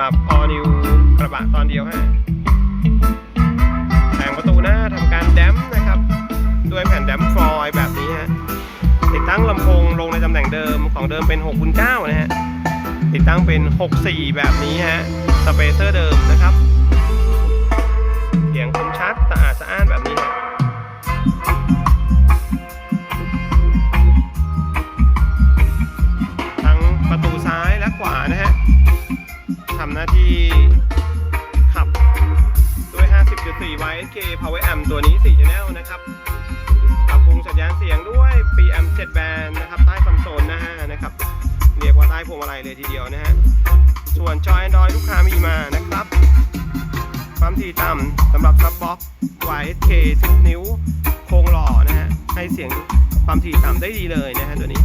หรับ all new กระบะตอนเดียวฮะแผงประตูหน้าทำการแดมนะครับ ด้วยแผ่นแดมฟอยล์แบบนี้ฮะ ติดตั้งลำโพงลงในตำแหน่งเดิมของเดิมเป็น6คูณ9นะฮะ ติดตั้งเป็น 64 แบบนี้ฮะ สเปเซอร์เดิมนะครับ น้าที่ขับด้วย 50.4 YSK Power Amp ตัวนี้ 4 Channel นะครับปรับปรุงสัญญาณเสียงด้วย PM 7 Band นะครับใต้คอนโซลหน้านะครับ เรียกว่าใต้พวงมาลัยเลยทีเดียวนะฮะ ส่วนจอ Android ลูกค้ามีมานะครับ ความถี่ต่ำสำหรับซับบ็อก YSK 10 นิ้ว โครงหล่อนะฮะ ให้เสียงความถี่ต่ำได้ดีเลยนะฮะตัวนี้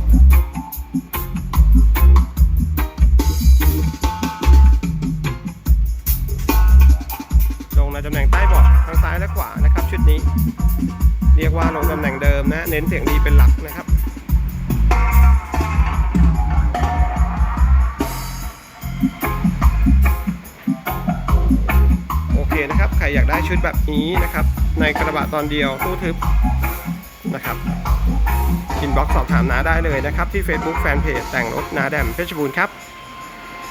ใต้บาะทางซ้ายและขวานะครับ ชุดนี้ เรียกว่าลงตำแหน่งเดิมนะ เน้นเสียงดีเป็นหลักนะครับโอเคนะครับ ใครอยากได้ชุดแบบนี้นะครับ ในกระบะตอนเดียวตู้ทึบนะครับอินบ็อกสอบถามน้าได้เลยนะครับ ที่ Facebook Fanpage แต่งรถนาแดมเพชรบูรณ์ครับ